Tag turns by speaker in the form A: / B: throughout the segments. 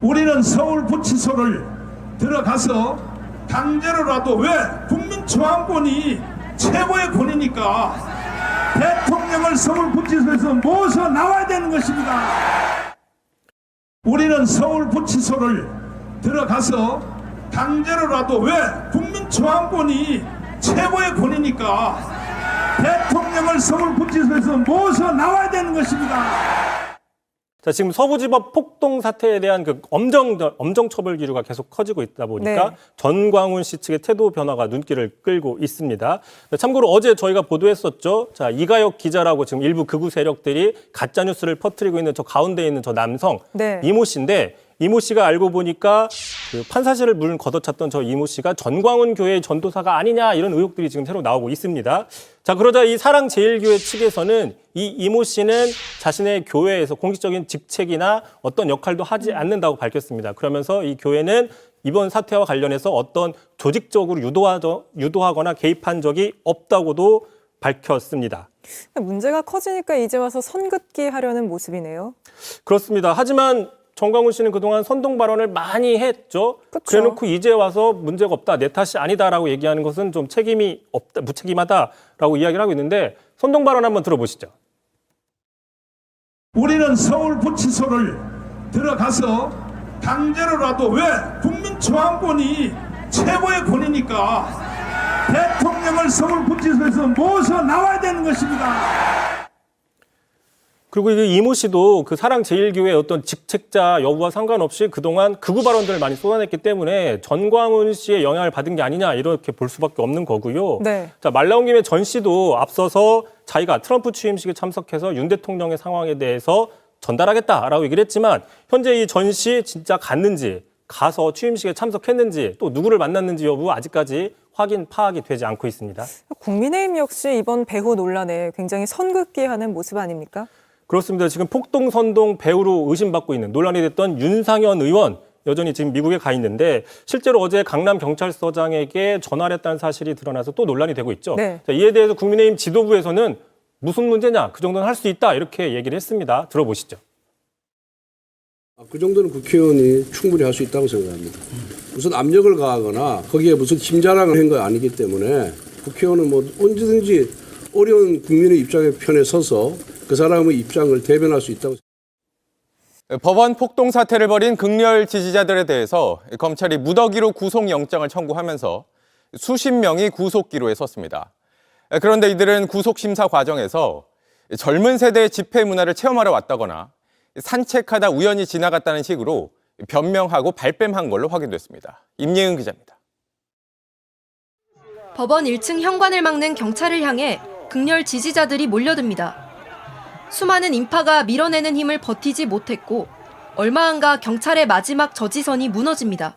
A: 우리는 서울 구치소를 들어가서 강제로라도 왜 국민초안권이 최고의 권위니까 대통령을 서울 구치소에서 모셔 나와야 되는 것입니다. 우리는 서울 구치소를 들어가서 강제로라도 왜 국민초안권이 최고의 권위니까 대통령을 서울 구치소에서 모셔 나와야 되는 것입니다.
B: 자, 지금 서부지법 폭동 사태에 대한 그 엄정, 엄정 처벌 기류가 계속 커지고 있다 보니까
C: 네.
B: 전광훈 씨 측의 태도 변화가 눈길을 끌고 있습니다. 참고로 어제 저희가 보도했었죠. 자, 이가혁 기자라고 지금 일부 극우 세력들이 가짜 뉴스를 퍼뜨리고 있는 저 가운데 있는 저 남성,
C: 네.
B: 이모 씨인데 이모 씨가 알고 보니까 그 판사실을 물 걷어찼던 저 이모 씨가 전광훈 교회의 전도사가 아니냐 이런 의혹들이 지금 새로 나오고 있습니다. 자 그러자 이 사랑 제일교회 측에서는 이 이모 씨는 자신의 교회에서 공식적인 직책이나 어떤 역할도 하지 않는다고 밝혔습니다. 그러면서 이 교회는 이번 사태와 관련해서 어떤 조직적으로 유도하저, 유도하거나 개입한 적이 없다고도 밝혔습니다.
C: 문제가 커지니까 이제 와서 선긋기 하려는 모습이네요.
B: 그렇습니다. 하지만 정광훈 씨는 그동안 선동 발언을 많이 했죠.
C: 그쵸.
B: 그래놓고 이제 와서 문제가 없다, 내 탓이 아니다라고 얘기하는 것은 좀 책임이 없다, 무책임하다라고 이야기를 하고 있는데 선동 발언 한번 들어보시죠.
A: 우리는 서울 구치소를 들어가서 강제로라도 왜 국민초안권이 최고의 권위니까 대통령을 서울 구치소에서 모셔 나와야 되는 것입니다.
B: 그리고 이 이모 씨도 그 사랑 제일교회 어떤 직책자 여부와 상관없이 그동안 극우 발언들을 많이 쏟아냈기 때문에 전광훈 씨의 영향을 받은 게 아니냐 이렇게 볼 수밖에 없는 거고요.
C: 네.
B: 자, 말 나온 김에 전 씨도 앞서서 자기가 트럼프 취임식에 참석해서 윤 대통령의 상황에 대해서 전달하겠다라고 얘기를 했지만 현재 이 전 씨 진짜 갔는지 가서 취임식에 참석했는지 또 누구를 만났는지 여부 아직까지 확인 파악이 되지 않고 있습니다.
C: 국민의힘 역시 이번 배후 논란에 굉장히 선긋기 하는 모습 아닙니까?
B: 그렇습니다. 지금 폭동 선동 배우로 의심받고 있는 논란이 됐던 윤상현 의원 여전히 지금 미국에 가 있는데 실제로 어제 강남 경찰서장에게 전화를 했다는 사실이 드러나서 또 논란이 되고 있죠.
C: 네.
B: 자, 이에 대해서 국민의힘 지도부에서는 무슨 문제냐 그 정도는 할 수 있다 이렇게 얘기를 했습니다. 들어보시죠.
D: 아, 그 정도는 국회의원이 충분히 할 수 있다고 생각합니다. 무슨 압력을 가하거나 거기에 무슨 힘자랑을 한 거 아니기 때문에 국회의원은 뭐 언제든지 어려운 국민의 입장에 편에 서서 그 사람의 입장을 대변할 수 있다고
E: 법원 폭동 사태를 벌인 극렬 지지자들에 대해서 검찰이 무더기로 구속영장을 청구하면서 수십 명이 구속기로에 섰습니다. 그런데 이들은 구속심사 과정에서 젊은 세대의 집회 문화를 체험하러 왔다거나 산책하다 우연히 지나갔다는 식으로 변명하고 발뺌한 걸로 확인됐습니다. 임예은 기자입니다.
F: 법원 1층 현관을 막는 경찰을 향해 극렬 지지자들이 몰려듭니다. 수많은 인파가 밀어내는 힘을 버티지 못했고 얼마 안가 경찰의 마지막 저지선이 무너집니다.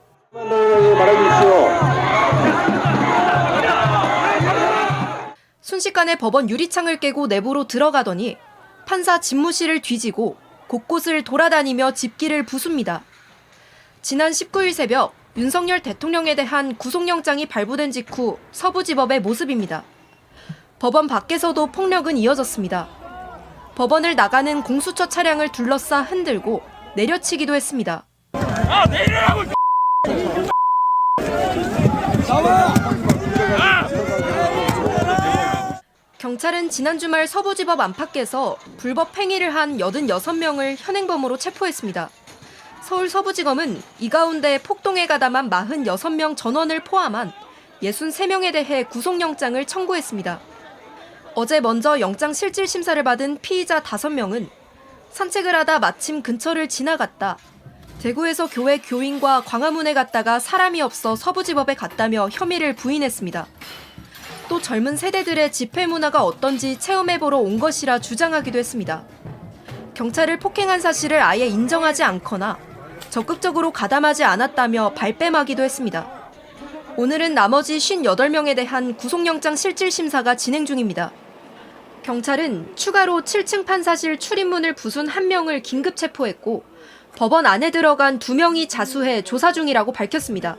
F: 순식간에 법원 유리창을 깨고 내부로 들어가더니 판사 집무실을 뒤지고 곳곳을 돌아다니며 집기를 부숩니다. 지난 19일 새벽 윤석열 대통령에 대한 구속영장이 발부된 직후 서부지법의 모습입니다. 법원 밖에서도 폭력은 이어졌습니다. 법원을 나가는 공수처 차량을 둘러싸 흔들고 내려치기도 했습니다. 경찰은 지난 주말 서부지법 안팎에서 불법 행위를 한 86명을 현행범으로 체포했습니다. 서울 서부지검은 이 가운데 폭동에 가담한 46명 전원을 포함한 63명에 대해 구속영장을 청구했습니다. 어제 먼저 영장 실질 심사를 받은 피의자 5명은 산책을 하다 마침 근처를 지나갔다. 대구에서 교회 교인과 광화문에 갔다가 사람이 없어 서부지법에 갔다며 혐의를 부인했습니다. 또 젊은 세대들의 집회 문화가 어떤지 체험해보러 온 것이라 주장하기도 했습니다. 경찰을 폭행한 사실을 아예 인정하지 않거나 적극적으로 가담하지 않았다며 발뺌하기도 했습니다. 오늘은 나머지 58명에 대한 구속영장 실질심사가 진행 중입니다. 경찰은 추가로 7층 판사실 출입문을 부순 한 명을 긴급 체포했고 법원 안에 들어간 두 명이 자수해 조사 중이라고 밝혔습니다.